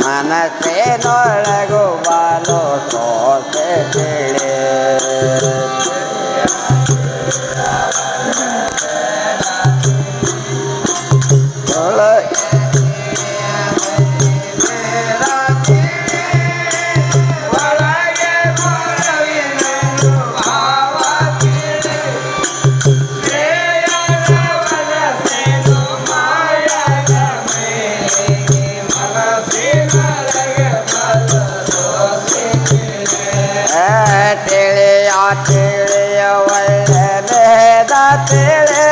ಮನಸ್ಸೇನೊಳಗು ಬಾಲು ಬಾಲೋ ತಿಳಿ ಕೇಳಿ ಒಳ್ಳೆ ಮೇದ ತಿಳಿ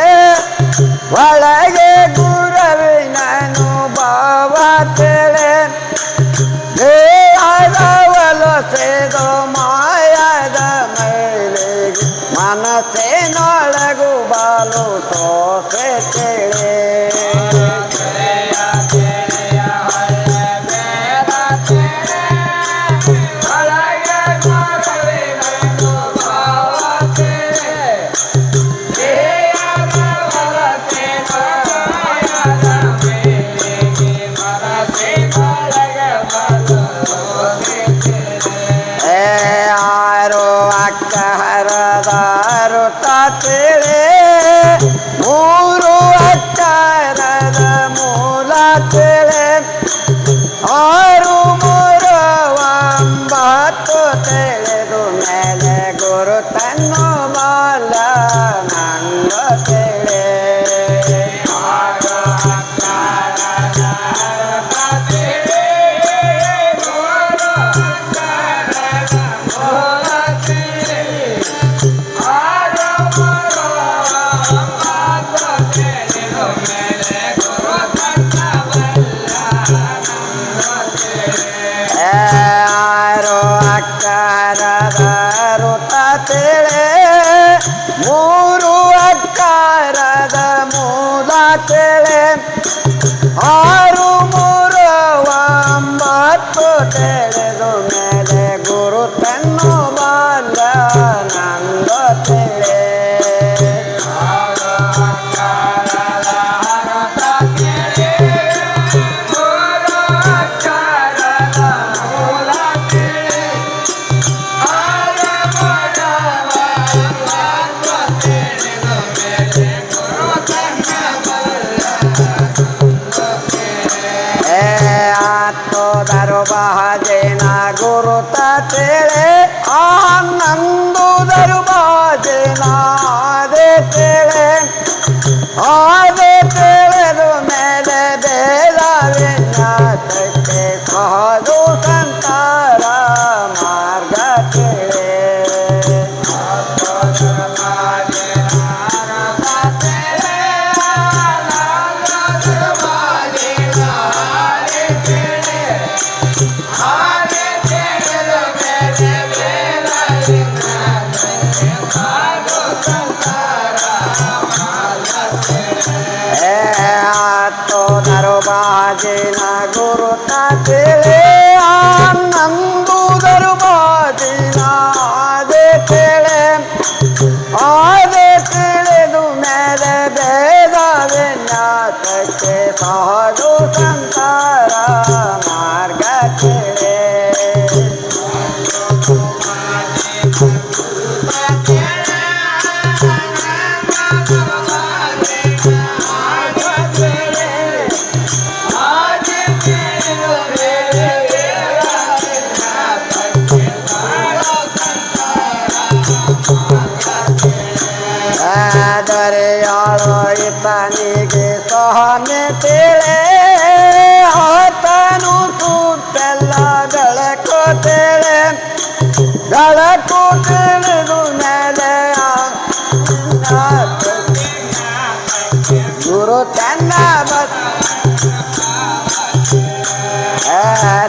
ಒಳಗೆ ಗುರುವಿನನು ಭಾವ ತಿಳಿ ದೇಹದವಲು ಸೇದು ಮಾಯದ ಮೇಲೆ ಮನಸ್ಸಿನೊಳಗು ಬಾಲು ತೋಸೆ ತಿಳಿ ಮೂರು ಅಕ್ಕಾರದ ಮೂಲ ಕೇಳೆ ಆ কারো বাজে না গুরু ছেলে আনন্দুদের বাজে না আদে ছেলে আদে ছেলে দুমেরে বেদাবে না থেকে সাধু সন্তারা মার্গ ছেলে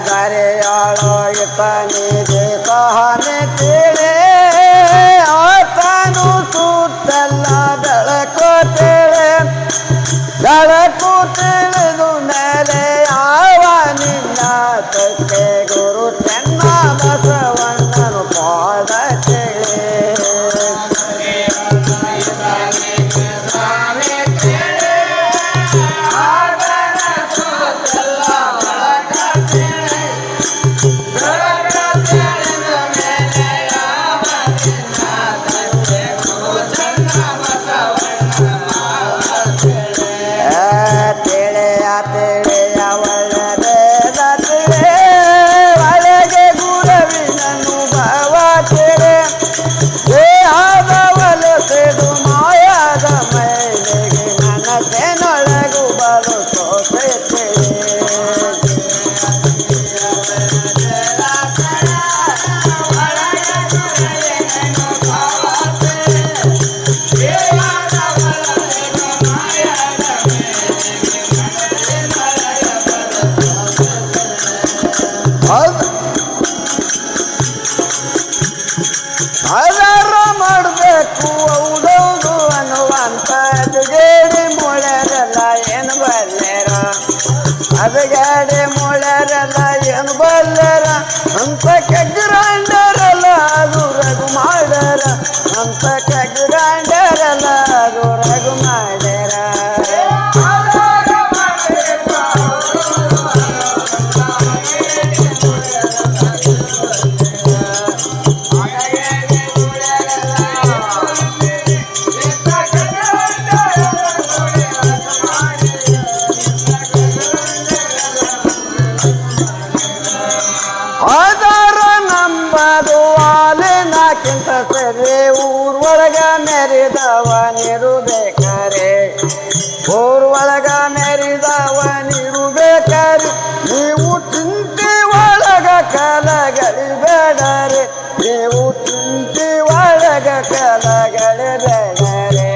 ಗರೆ ಆಳೋ ಇತನಿ ದೇಹನೆ ತಿಳಿ ಆತನು ಸುತ್ತೆಲ್ಲ ಬೆಳಕು ತಿಳಿ ಬೆಳಕು ತಿಳಿದು ಮೇಲೆ ಯಾವ ನಿನ್ನ ತಕ್ಕೆ ಗುರು ಚೆನ್ನ ಬಸವಣ್ಣನು ಪಾದ ತಿಳಿ ಬೇಡರೆ ದೇವು ತುಂಟಿ ಒಳಗ ಕಲಗಳೆ ಬೇಡರೆ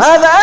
Nada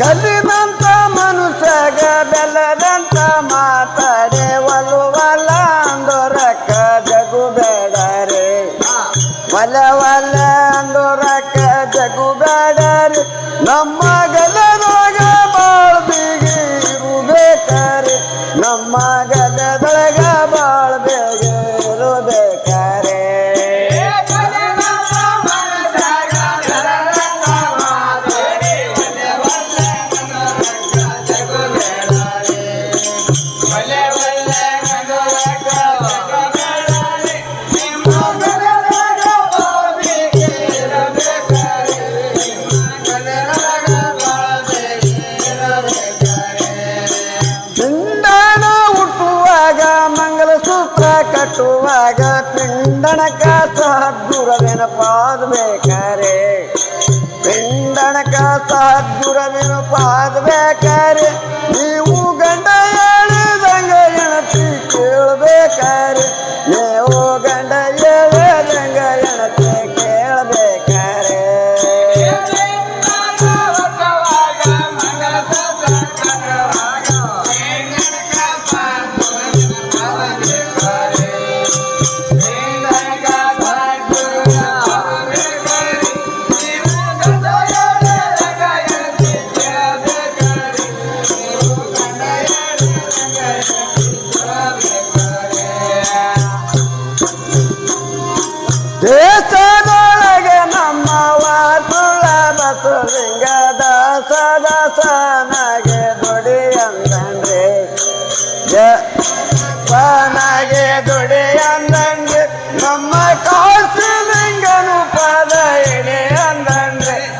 ಕಲಿನ ಕಟ್ಟುವಾಗ ಪಿಂಡಣ ಸಹ ದೂರವೇನ ಪಾದ ಬೇಕಾರೆ ಪಿಂಡಣಕ ಸಹ ದೂರವೇನ ಪಾದ ಬೇಕಾರೆ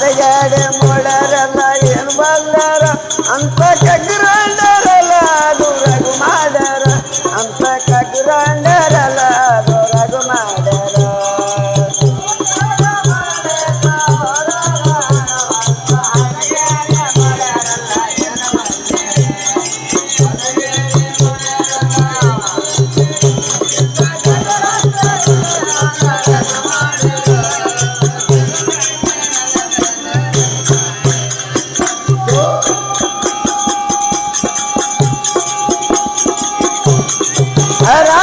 கதையட Era